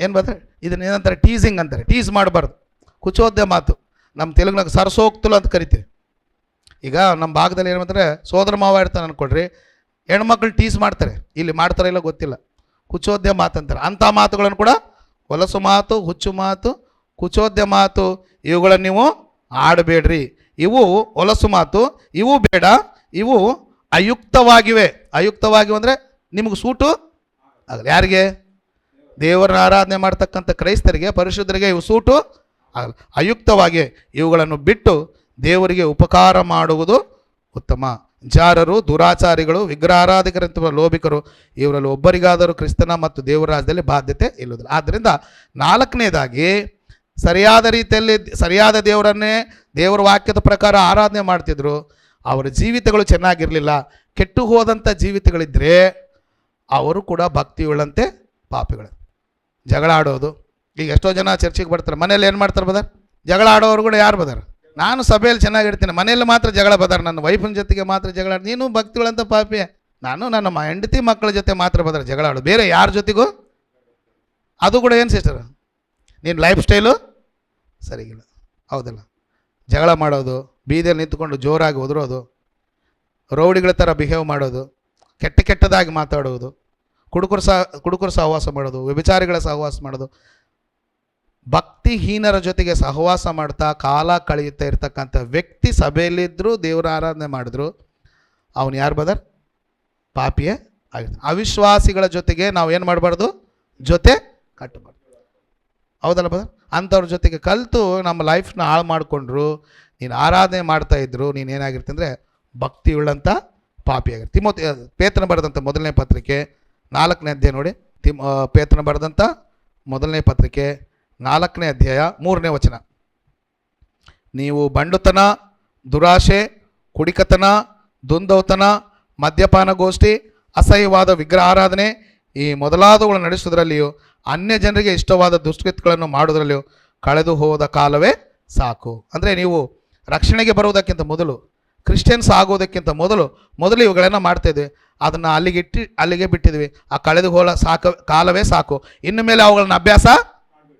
ಏನು ಬರ್ತಾರೆ ಇದನ್ನ ಏನಂತಾರೆ? ಟೀಸಿಂಗ್ ಅಂತಾರೆ. ಟೀಸ್ ಮಾಡಬಾರ್ದು. ಕುಚೋದ್ಯ ಮಾತು. ನಮ್ಮ ತೆಲುಗಿನಾಗ ಸರಸೋಕ್ತಲು ಅಂತ ಕರಿತೀವಿ. ಈಗ ನಮ್ಮ ಭಾಗದಲ್ಲಿ ಏನು ಮಾಡ್ತಾರೆ? ಸೋದರ ಮಾವ ಇರ್ತಾನೆ ಅಂದ್ಕೊಡ್ರಿ ಹೆಣ್ಮಕ್ಳು ಟೀಸ್ ಮಾಡ್ತಾರೆ. ಇಲ್ಲಿ ಮಾಡ್ತಾರೋ ಇಲ್ಲ ಗೊತ್ತಿಲ್ಲ. ಕುಚೋದ್ಯ ಮಾತು ಅಂತಾರೆ. ಅಂಥ ಮಾತುಗಳನ್ನು ಕೂಡ ಹೊಲಸು ಮಾತು, ಹುಚ್ಚು ಮಾತು, ಕುಚೋದ್ಯ ಮಾತು, ಇವುಗಳನ್ನು ನೀವು ಆಡಬೇಡ್ರಿ. ಇವು ಹೊಲಸು ಮಾತು, ಇವು ಬೇಡ, ಇವು ಅಯುಕ್ತವಾಗಿವೆ. ಅಯುಕ್ತವಾಗಿವೆ ಅಂದರೆ ನಿಮಗೆ ಸೂಟು ಆಗಲ್ಲ. ಯಾರಿಗೆ? ದೇವರನ್ನ ಆರಾಧನೆ ಮಾಡ್ತಕ್ಕಂಥ ಕ್ರೈಸ್ತರಿಗೆ, ಪರಿಶುದ್ಧರಿಗೆ ಇವು ಸೂಟು ಅಯುಕ್ತವಾಗಿ ಇವುಗಳನ್ನು ಬಿಟ್ಟು ದೇವರಿಗೆ ಉಪಕಾರ ಮಾಡುವುದು ಉತ್ತಮ. ಜಾರರು, ದುರಾಚಾರಿಗಳು ವಿಗ್ರಹಾರಾಧಕರಂತಹ ಲೋಭಿಕರು, ಇವರಲ್ಲಿ ಒಬ್ಬರಿಗಾದರೂ ಕ್ರಿಸ್ತನ ಮತ್ತು ದೇವರ ರಾಜ್ಯದಲ್ಲಿ ಬಾಧ್ಯತೆ ಇಲ್ಲುವುದಿಲ್ಲ ಆದ್ದರಿಂದ ನಾಲ್ಕನೇದಾಗಿ ಸರಿಯಾದ ರೀತಿಯಲ್ಲಿ ಸರಿಯಾದ ದೇವರನ್ನೇ ದೇವರ ವಾಕ್ಯದ ಪ್ರಕಾರ ಆರಾಧನೆ ಮಾಡ್ತಿದ್ರು. ಅವರ ಜೀವಿತಗಳು ಚೆನ್ನಾಗಿರಲಿಲ್ಲ. ಕೆಟ್ಟು ಹೋದಂಥ ಜೀವಿತಗಳಿದ್ದರೆ ಅವರು ಕೂಡ ಭಕ್ತಿಯುಳ್ಳಂತೆ ಪಾಪಿಗಳು ಜಗಳ ಆಡೋದು. ಈಗ ಎಷ್ಟೋ ಜನ ಚರ್ಚಿಗೆ ಬರ್ತಾರೆ ಮನೇಲಿ ಏನು ಮಾಡ್ತಾರೆ ಬದರ್? ಜಗಳ ಆಡೋರು ಕೂಡ ಯಾರು ಬದಾರ? ನಾನು ಸಭೆಯಲ್ಲಿ ಚೆನ್ನಾಗಿರ್ತೀನಿ ಮನೆಯಲ್ಲಿ ಮಾತ್ರ ಜಗಳ ಬದಾರ. ನನ್ನ ವೈಫಿನ ಜೊತೆಗೆ ಮಾತ್ರ ಜಗಳ ನೀನು ಭಕ್ತಿಗಳಂತ ಪಾಪಿ. ನಾನು ನನ್ನ ಹೆಂಡತಿ ಮಕ್ಕಳ ಜೊತೆ ಮಾತ್ರ ಬದಾರ, ಜಗಳ ಆಡು ಬೇರೆ ಯಾರ ಜೊತೆಗೂ? ಅದು ಕೂಡ ಏನು ಸಿಸ್ಟರ್ ನೀನು ಲೈಫ್ ಸ್ಟೈಲು ಸರಿಗಿಲ್ಲ ಹೌದಲ್ಲ? ಜಗಳ ಮಾಡೋದು, ಬೀದಿಯಲ್ಲಿ ನಿಂತ್ಕೊಂಡು ಜೋರಾಗಿ ಒದರೋದು, ರೌಡಿಗಳ ಥರ ಬಿಹೇವ್ ಮಾಡೋದು, ಕೆಟ್ಟ ಕೆಟ್ಟದಾಗಿ ಮಾತಾಡೋದು. ಕುಡುಕರು ಸಹ, ಕುಡುಕರು ಸಹವಾಸ ಮಾಡೋದು, ವ್ಯಭಿಚಾರಿಗಳ ಸಹವಾಸ ಮಾಡೋದು. ಭಕ್ತಿಹೀನರ ಜೊತೆಗೆ ಸಹವಾಸ ಮಾಡ್ತಾ ಕಾಲ ಕಳೆಯುತ್ತಾ ಇರ್ತಕ್ಕಂಥ ವ್ಯಕ್ತಿ ಸಭೆಯಲ್ಲಿದ್ದರೂ ದೇವರ ಆರಾಧನೆ ಮಾಡಿದ್ರು, ಅವನು ಯಾರು ಬದರ್ ಪಾಪಿಯೇ ಆಗಿರ್ತಾನೆ. ಅವಿಶ್ವಾಸಿಗಳ ಜೊತೆಗೆ ನಾವು ಏನು ಮಾಡಬಾರ್ದು? ಜೊತೆ ಕಟ್ಟಬಾರ್ದು. ಹೌದಲ್ಲ ಬದರ್ ಅಂಥವ್ರ ಜೊತೆಗೆ ಕಲಿತು ನಮ್ಮ ಲೈಫ್ನ ಹಾಳು ಮಾಡಿಕೊಂಡ್ರು, ನೀನು ಆರಾಧನೆ ಮಾಡ್ತಾ ಇದ್ರು, ನೀನು ಏನಾಗಿರ್ತಂದರೆ ಭಕ್ತಿಯುಳ್ಳಂಥ ಭಕ್ತಿ ಉಳ್ಳಂಥ ಪಾಪಿಯಾಗಿರ್ತಿ. ತಿಮೋತಿ ಪೇತನ ಬರೆದಂಥ ಮೊದಲನೇ ಪತ್ರಿಕೆ ನಾಲ್ಕನೇ ಅಧ್ಯಾಯ ನೋಡಿ. ತಿಮ್ ಪೇತನ ಬರೆದಂಥ ಮೊದಲನೇ ಪತ್ರಿಕೆ, ನಾಲ್ಕನೇ ಅಧ್ಯಾಯ, ಮೂರನೇ ವಚನ. ನೀವು ಬಂಡುತನ, ದುರಾಶೆ, ಕುಡಿಕತನ, ದುಂದೌತನ, ಮದ್ಯಪಾನಗೋಷ್ಠಿ, ಅಸಹ್ಯವಾದ ವಿಗ್ರಹ ಆರಾಧನೆ ಈ ಮೊದಲಾದವುಗಳು ನಡೆಸುವುದರಲ್ಲಿಯೂ, ಅನ್ಯ ಜನರಿಗೆ ಇಷ್ಟವಾದ ದುಷ್ಕೃತ್ಯಗಳನ್ನು ಮಾಡುವುದರಲ್ಲಿಯೂ ಕಳೆದು ಹೋದ ಕಾಲವೇ ಸಾಕು. ಅಂದರೆ ನೀವು ರಕ್ಷಣೆಗೆ ಬರುವುದಕ್ಕಿಂತ ಮೊದಲು ಕ್ರಿಶ್ಚಿಯನ್ಸ್ ಆಗೋದಕ್ಕಿಂತ ಮೊದಲು ಮೊದಲು ಇವುಗಳನ್ನು ಮಾಡ್ತಾಯಿದ್ವಿ ಅದನ್ನು ಅಲ್ಲಿಗೆ ಇಟ್ಟು, ಅಲ್ಲಿಗೆ ಬಿಟ್ಟಿದ್ವಿ. ಆ ಕಳೆದು ಹೋಲ, ಸಾಕ, ಕಾಲವೇ ಸಾಕು. ಇನ್ನು ಮೇಲೆ ಅವುಗಳನ್ನ ಅಭ್ಯಾಸ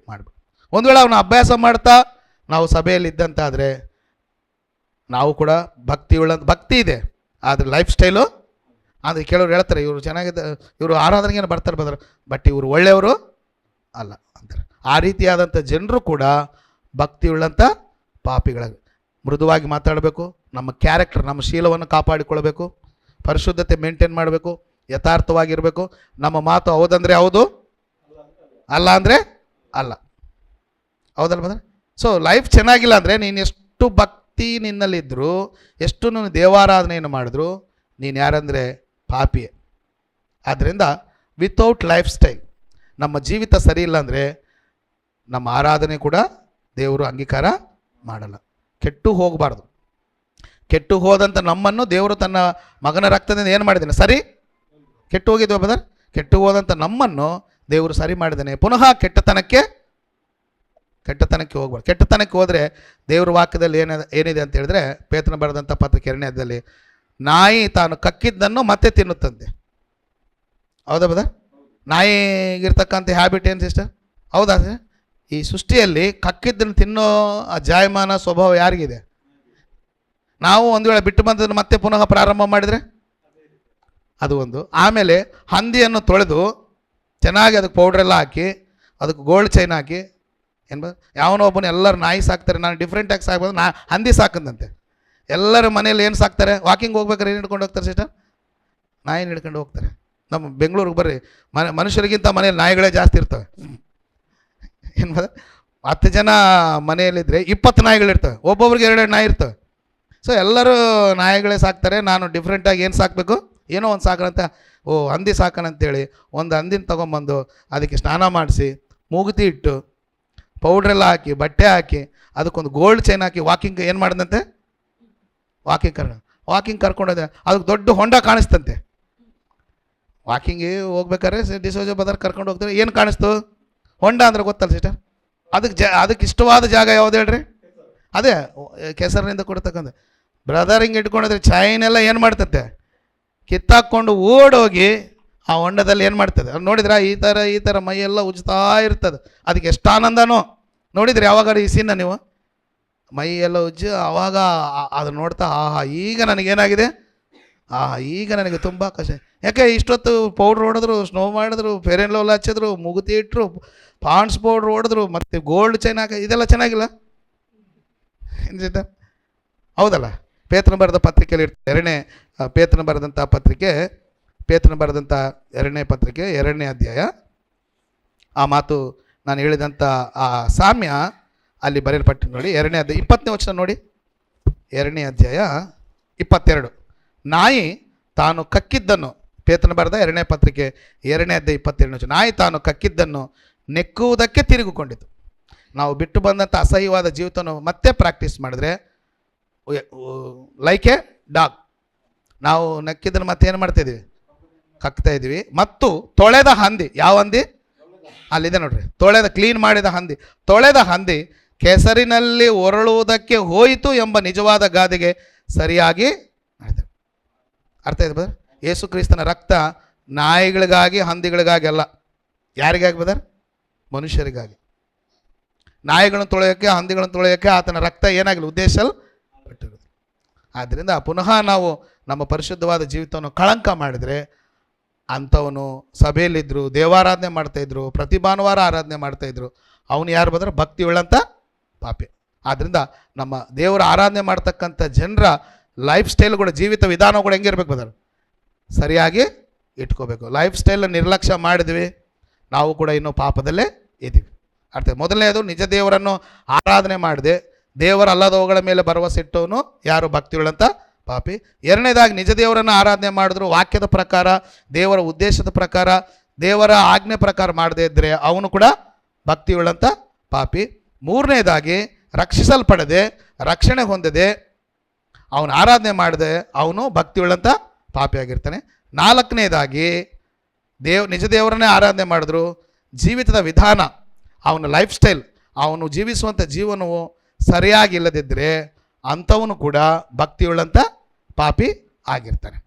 ಮಾಡಬೇಕು. ಒಂದು ವೇಳೆ ಅವನ್ನ ಅಭ್ಯಾಸ ಮಾಡ್ತಾ ನಾವು ಸಭೆಯಲ್ಲಿ ಇದ್ದಂತಾದರೆ, ನಾವು ಕೂಡ ಭಕ್ತಿ ಉಳ್ಳ ಭಕ್ತಿ ಇದೆ. ಆದರೆ ಲೈಫ್ ಸ್ಟೈಲು ಆದರೆ ಕೆಲವರು ಹೇಳ್ತಾರೆ, ಇವರು ಚೆನ್ನಾಗಿದೆ ಇವರು ಆರಾಧನೆಗೇನು ಬರ್ತಾರೆ ಬರ್ತಾರೆ ಬಟ್ ಇವರು ಒಳ್ಳೆಯವರು ಅಲ್ಲ ಅಂತಾರೆ. ಆ ರೀತಿಯಾದಂಥ ಜನರು ಕೂಡ ಭಕ್ತಿ ಉಳ್ಳಂಥ ಪಾಪಿಗಳಾಗಿ ಮೃದುವಾಗಿ ಮಾತಾಡಬೇಕು, ನಮ್ಮ ಕ್ಯಾರೆಕ್ಟರ್ ನಮ್ಮ ಶೀಲವನ್ನು ಕಾಪಾಡಿಕೊಳ್ಬೇಕು ಪರಿಶುದ್ಧತೆ ಮೇಂಟೈನ್ ಮಾಡಬೇಕು, ಯಥಾರ್ಥವಾಗಿರಬೇಕು. ನಮ್ಮ ಮಾತು ಹೌದಂದರೆ ಹೌದು? ಅಲ್ಲ ಅಂದರೆ ಅಲ್ಲ. ಹೌದಲ್ಲ ಬದ ಸೊ ಲೈಫ್ ಚೆನ್ನಾಗಿಲ್ಲ ಅಂದರೆ ನೀನು ಎಷ್ಟು ಭಕ್ತಿ ನಿನ್ನಲ್ಲಿದ್ದರೂ ಎಷ್ಟು ನೀನು ದೇವಾರಾಧನೆಯನ್ನು ಮಾಡಿದ್ರು, ನೀನು ಯಾರಂದರೆ ಪಾಪಿಯೇ. ಆದ್ದರಿಂದ ವಿತೌಟ್ ಲೈಫ್ ಸ್ಟೈಲ್ ನಮ್ಮ ಜೀವಿತ ಸರಿ ಇಲ್ಲ ಅಂದರೆ, ನಮ್ಮ ಆರಾಧನೆ ಕೂಡ ದೇವರು ಅಂಗೀಕಾರ ಮಾಡಲ್ಲ. ಕೆಟ್ಟು ಹೋಗಬಾರ್ದು. ಕೆಟ್ಟು ಹೋದಂಥ ನಮ್ಮನ್ನು ದೇವರು ತನ್ನ ಮಗನ ರಕ್ತದಿಂದ ಏನು ಮಾಡಿದ್ದಾನೆ? ಸರಿ? ಕೆಟ್ಟು ಹೋಗಿದ್ವಿ ಬದರ್ ಕೆಟ್ಟು ಹೋದಂಥ ನಮ್ಮನ್ನು ದೇವರು ಸರಿ ಮಾಡಿದ್ದಾನೆ. ಪುನಃ ಕೆಟ್ಟತನಕ್ಕೆ ಕೆಟ್ಟತನಕ್ಕೆ ಹೋಗ್ಬಾರ್ದು. ಕೆಟ್ಟತನಕ್ಕೆ ಹೋದರೆ ದೇವ್ರ ವಾಕ್ಯದಲ್ಲಿ ಏನ, ಏನಿದೆ ಅಂತ ಹೇಳಿದ್ರೆ ಪೇತನ ಬರೆದಂಥ ಪತ್ರಿಕೆ ಎರಡನೇದಲ್ಲಿ ನಾಯಿ ತಾನು ಕಕ್ಕಿದ್ದನ್ನು ಮತ್ತೆ ತಿನ್ನುತ್ತಂತೆ. ಹೌದಾ ಬದರ್ ನಾಯಿಗಿರ್ತಕ್ಕಂಥ ಹ್ಯಾಬಿಟ್ ಏನು ಸಿಸ್ಟರ್ ಹೌದಾ sir? ಈ ಸೃಷ್ಟಿಯಲ್ಲಿ ಕಕ್ಕಿದ್ದನ್ನು ತಿನ್ನೋ ಆ ಜಾಯಮಾನ ಸ್ವಭಾವ ಯಾರಿಗಿದೆ? ನಾವು ಒಂದು ವೇಳೆ ಬಿಟ್ಟು ಬಂದದನ್ನು ಮತ್ತೆ ಪುನಃ ಪ್ರಾರಂಭ ಮಾಡಿದರೆ? ಅದು ಒಂದು. ಆಮೇಲೆ ಹಂದಿಯನ್ನು ತೊಳೆದು ಚೆನ್ನಾಗಿ ಅದಕ್ಕೆ ಪೌಡ್ರೆಲ್ಲ ಹಾಕಿ, ಅದಕ್ಕೆ ಗೋಲ್ಡ್ ಚೈನ್ ಹಾಕಿ, ಏನು ಯಾವನೋ ಒಬ್ಬನು ಎಲ್ಲರೂ ನಾಯಿ ಸಾಕ್ತಾರೆ, ನಾನು ಡಿಫ್ರೆಂಟಾಗಿ ಸಾಕ್ಬೋದು, ನಾ, ಹಂದಿ ಸಾಕಂದಂತೆ. ಎಲ್ಲರ ಮನೇಲಿ ಏನು ಸಾಕ್ತಾರೆ? ವಾಕಿಂಗ್ ಹೋಗ್ಬೇಕಾದ್ರೆ ಏನು ಹಿಡ್ಕೊಂಡು ಹೋಗ್ತಾರೆ ಸಿಸ್ಟರ್ ನಾಯಿನ ಹಿಡ್ಕೊಂಡು ಹೋಗ್ತಾರೆ. ನಮ್ಮ ಬೆಂಗಳೂರಿಗೆ ಬರ್ರಿ. ಮನ, ಮನುಷ್ಯರಿಗಿಂತ ಮನೇಲಿ ನಾಯಿಗಳೇ ಜಾಸ್ತಿ ಇರ್ತವೆ. ಏನು ಮಾಡ ಹತ್ತು ಜನ ಮನೆಯಲ್ಲಿದ್ದರೆ ಇಪ್ಪತ್ತು ನಾಯಿಗಳಿರ್ತವೆ ಒಬ್ಬೊಬ್ರಿಗೆ ಎರಡೆರಡು ನಾಯಿ ಇರ್ತವೆ. ಸೊ ಎಲ್ಲರೂ ನಾಯಿಗಳೇ ಸಾಕ್ತಾರೆ. ನಾನು ಡಿಫ್ರೆಂಟಾಗಿ ಏನು ಸಾಕಬೇಕು? ಏನೋ ಒಂದು ಸಾಕಣಂತ ಓ, ಹಂದಿ ಸಾಕಣ ಅಂತೇಳಿ ಒಂದು ಹಂದಿನ ತೊಗೊಂಬಂದು ಅದಕ್ಕೆ ಸ್ನಾನ ಮಾಡಿಸಿ, ಮೂಗುತಿ ಇಟ್ಟು ಪೌಡ್ರೆಲ್ಲ ಹಾಕಿ, ಬಟ್ಟೆ ಹಾಕಿ, ಅದಕ್ಕೊಂದು ಗೋಲ್ಡ್ ಚೈನ್ ಹಾಕಿ ವಾಕಿಂಗ್ ಏನು ಮಾಡಿದಂತೆ? ವಾಕಿಂಗ್ ಕರ್ ವಾಕಿಂಗ್ ಕರ್ಕೊಂಡೋದೆ ಅದಕ್ಕೆ ದೊಡ್ಡ ಹೊಂಡ ಕಾಣಿಸ್ತಂತೆ. ವಾಕಿಂಗಿಗೆ ಹೋಗ್ಬೇಕಾದ್ರೆ ಡಿಸೋಜ ಬದರ್ ಕರ್ಕೊಂಡು ಹೋಗ್ತಾರೆ. ಏನು ಕಾಣಿಸ್ತು? ಹೊಂಡ ಅಂದ್ರೆ ಗೊತ್ತಲ್ಲ ಸಿಸ್ಟರ್ ಅದಕ್ಕೆ ಜ, ಅದಕ್ಕೆ ಇಷ್ಟವಾದ ಜಾಗ ಯಾವ್ದು ಹೇಳ್ರಿ? ಅದೇ ಕೆಸರಿನಿಂದ ಕೊಡ್ತಕ್ಕಂಥ. ಬ್ರದರ್ ಹಿಂಗೆ ಇಟ್ಕೊಂಡಿದ್ರೆ ಚೈನೆಲ್ಲ ಏನು ಮಾಡ್ತದೆ ಕಿತ್ತಾಕ್ಕೊಂಡು ಓಡೋಗಿ ಆ ಹೊಂಡದಲ್ಲಿ ಏನು ಮಾಡ್ತದೆ ನೋಡಿದ್ರೆ? ಈ ಥರ ಈ ಥರ ಮೈಯೆಲ್ಲ ಉಜ್ತಾ ಇರ್ತದೆ. ಅದಕ್ಕೆ ಎಷ್ಟು ಆನಂದನೋ. ನೋಡಿದ್ರೆ ಯಾವಾಗ ಈ ಸೀನ ನೀವು? ಮೈ ಎಲ್ಲ ಉಜ್ಜಿ ಆವಾಗ ಅದು ನೋಡ್ತಾ, ಆಹಾ, ಈಗ ನನಗೇನಾಗಿದೆ? ಆಹಾ, ಈಗ ನನಗೆ ತುಂಬ ಕಷ್ಟ. ಯಾಕೆ ಇಷ್ಟೊತ್ತು ಪೌಡ್ರ್ ಹೊಡೆದ್ರು ಸ್ನೋ ಮಾಡಿದ್ರು ಫೇರ್ ಲೋಲ್ ಹಚ್ಚಿದ್ರು, ಮುಗುತಿ ಇಟ್ಟರು ಪಾಂಡ್ಸ್ ಪೌಡ್ರ್ ಹೊಡೆದ್ರು, ಮತ್ತು ಗೋಲ್ಡ್ ಚೈನ್ ಹಾಕ, ಇದೆಲ್ಲ ಚೆನ್ನಾಗಿಲ್ಲ? ಹೌದಲ್ಲ? ಪೇತನ ಬರೆದ ಪತ್ರಿಕೆಯಲ್ಲಿ ಇರ್ತದೆ ಎರಡನೇ ಪೇತನ ಬರೆದಂಥ ಪತ್ರಿಕೆ ಪೇತನ ಬರೆದಂಥ ಎರಡನೇ ಪತ್ರಿಕೆ, ಎರಡನೇ ಅಧ್ಯಾಯ. ಆ ಮಾತು ನಾನು ಹೇಳಿದಂಥ ಆ ಸಾಮ್ಯ ಅಲ್ಲಿ ಬರೆಯಲ್ಪಟ್ಟು ನೋಡಿ, ಎರಡನೇ ಅಧ್ಯಾಯ, ಇಪ್ಪತ್ತನೇ ವಚನ ನೋಡಿ. ಎರಡನೇ ಅಧ್ಯಾಯ, ಇಪ್ಪತ್ತೆರಡು. ನಾಯಿ ತಾನು ಕಕ್ಕಿದ್ದನ್ನು ಪೇತನ ಬರೆದ ಎರಡನೇ ಪತ್ರಿಕೆ ಎರಡನೇ ಅಧ್ಯಾಯ ಇಪ್ಪತ್ತೆರಡನೇ ವಚನ. ನಾಯಿ ತಾನು ಕಕ್ಕಿದ್ದನ್ನು ನೆಕ್ಕುವುದಕ್ಕೆ ತಿರುಗಿಕೊಂಡಿತು. ನಾವು ಬಿಟ್ಟು ಬಂದಂಥ ಅಸಹ್ಯವಾದ ಜೀವಿತವನ್ನು ಮತ್ತೆ ಪ್ರಾಕ್ಟೀಸ್ ಮಾಡಿದ್ರೆ ಲೈಕ್ ಎ ಡಾಗ್ ನಾವು ನಕ್ಕಿದ್ದನ್ನು ಮತ್ತೆ ಏನು ಮಾಡ್ತಾಯಿದ್ದೀವಿ ಕಕ್ತಾ ಇದ್ದೀವಿ. ಮತ್ತು ತೊಳೆದ ಹಂದಿ, ಯಾವ ಹಂದಿ? ಅಲ್ಲಿದೆ ನೋಡ್ರಿ. ತೊಳೆದ ಕ್ಲೀನ್ ಮಾಡಿದ ಹಂದಿ. ತೊಳೆದ ಹಂದಿ ಕೆಸರಿನಲ್ಲಿ ಹೊರಳುವುದಕ್ಕೆ ಹೋಯಿತು ಎಂಬ ನಿಜವಾದ ಗಾದೆಗೆ ಸರಿಯಾಗಿ ಅರ್ಥ ಇದೆ ಬದರ್ ಯೇಸು ಕ್ರಿಸ್ತನ ರಕ್ತ ನಾಯಿಗಳಿಗಾಗಿ, ಹಂದಿಗಳಿಗಾಗಿ ಅಲ್ಲ. ಯಾರಿಗಾಗಿ ಬದರ್ ಮನುಷ್ಯರಿಗಾಗಿ. ನಾಯಿಗಳನ್ನು ತೊಳೆಯೋಕ್ಕೆ, ಹಂದಿಗಳನ್ನು ತೊಳೆಯೋಕ್ಕೆ ಆತನ ರಕ್ತ ಏನಾಗಿಲ್ಲ ಉದ್ದೇಶಲ್ಪಟ್ಟಿರೋದು ಆದ್ದರಿಂದ ಪುನಃ ನಾವು ನಮ್ಮ ಪರಿಶುದ್ಧವಾದ ಜೀವಿತವನ್ನು ಕಳಂಕ ಮಾಡಿದರೆ, ಅಂಥವನು ಸಭೆಯಲ್ಲಿದ್ದರು ದೇವಾರಾಧನೆ ಮಾಡ್ತಾಯಿದ್ರು ಪ್ರತಿ ಭಾನುವಾರ ಆರಾಧನೆ ಮಾಡ್ತಾಯಿದ್ರು ಅವನು ಯಾರು ಬಂದ್ರೆ ಭಕ್ತಿ ಉಳ್ಳಂಥ ಪಾಪಿ. ಆದ್ದರಿಂದ ನಮ್ಮ ದೇವರ ಆರಾಧನೆ ಮಾಡ್ತಕ್ಕಂಥ ಜನರ ಲೈಫ್ ಸ್ಟೈಲ್ ಕೂಡ, ಜೀವಿತ ವಿಧಾನ ಕೂಡ ಹೆಂಗಿರ್ಬೇಕು ಬದರ್ ಸರಿಯಾಗಿ ಇಟ್ಕೋಬೇಕು. ಲೈಫ್ ಸ್ಟೈಲ್ ನಿರ್ಲಕ್ಷ್ಯ ಮಾಡಿದ್ವಿ. ನಾವು ಕೂಡ ಇನ್ನೂ ಪಾಪದಲ್ಲೇ ಇದ್ದೀವಿ. ಅರ್ಥ, ಮೊದಲನೇದು ನಿಜ ದೇವರನ್ನು ಆರಾಧನೆ ಮಾಡಿದೆ. ದೇವರ ಅಲ್ಲದವುಗಳ ಮೇಲೆ ಭರವಸೆ ಇಟ್ಟವನು ಯಾರು ಭಕ್ತಿಗಳಂತ ಪಾಪಿ. ಎರಡನೇದಾಗಿ ನಿಜ ದೇವರನ್ನು ಆರಾಧನೆ ಮಾಡಿದ್ರು ವಾಕ್ಯದ ಪ್ರಕಾರ, ದೇವರ ಉದ್ದೇಶದ ಪ್ರಕಾರ, ದೇವರ ಆಜ್ಞೆ ಪ್ರಕಾರ ಮಾಡದೇ ಇದ್ದರೆ ಅವನು ಕೂಡ ಭಕ್ತಿಯುಳ್ಳಂಥ ಪಾಪಿ. ಮೂರನೇದಾಗಿ ರಕ್ಷಿಸಲ್ಪಡದೆ, ರಕ್ಷಣೆ ಹೊಂದದೆ, ಅವನು ಆರಾಧನೆ ಮಾಡದೆ, ಅವನು ಭಕ್ತಿಯುಳ್ಳಂಥ ಪಾಪಿಯಾಗಿರ್ತಾನೆ. ನಾಲ್ಕನೇದಾಗಿ ದೇವ್, ನಿಜ ದೇವರನ್ನೇ ಆರಾಧನೆ ಮಾಡಿದ್ರು. ಜೀವಿತದ ವಿಧಾನ, ಅವನ ಲೈಫ್ ಸ್ಟೈಲ್ ಅವನು ಜೀವಿಸುವಂಥ ಜೀವನವು ಸರಿಯಾಗಿಲ್ಲದಿದ್ದರೆ ಅಂಥವನು ಕೂಡ ಭಕ್ತಿಯುಳ್ಳಂಥ ಪಾಪಿ ಆಗಿರ್ತಾನೆ.